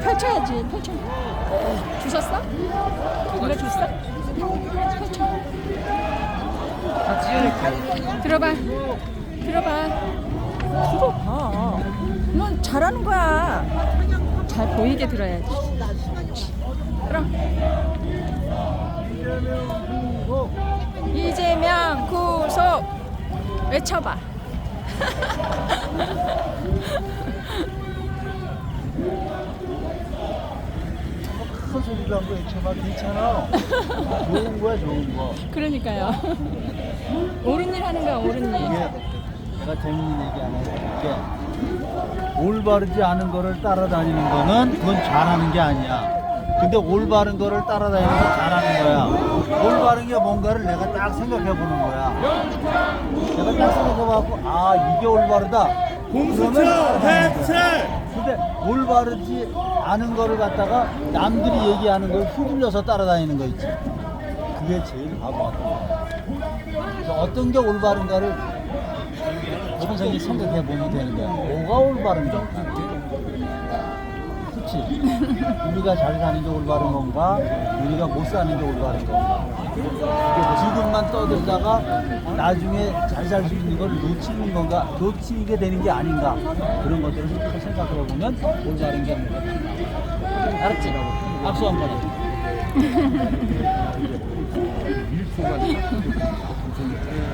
펼쳐야지 펼쳐. 주셨어? 이거 줬어? 펼쳐. 들어봐. 들어봐. 들어봐. 넌 잘하는 거야. 잘 보이게 들어야지. 그럼. 이재명 구속 외쳐봐 큰 소리로 한번 외쳐봐. 괜찮아 좋은 거야 좋은 거. 그러니까요. 옳은 일 하는 거야 옳은 일. 이게 내가 재밌는 얘기 하나 해줄게. 올바르지 않은 거를 따라다니는 거는 그건 잘하는 게 아니야. 근데 올바른 거를 따라다니는 건 잘하는 거야. 올바른 게 뭔가를 내가 딱 생각해 보는 거야. 내가 딱 생각해갖고 아 이게 올바르다 그러면 근데 올바르지 않은 거를 갖다가 남들이 얘기하는 걸 휘둘려서 따라다니는 거 있지 그게 제일 바보 그래서 어떤 게 올바른가를 선생님이 생각해 보면 되는 거야. 뭐가 올바른가? 그치? 우리가 잘 사는 게 올바른 건가? 우리가 못 사는 게 올바른 건가? 떠들다가 나중에 잘 살 수 있는 걸 놓치는 건가, 놓치게 되는 게 아닌가 그런 것들을 생각해 보면 올바른 게 아닌가. 알았지? 악수 한 번. 해.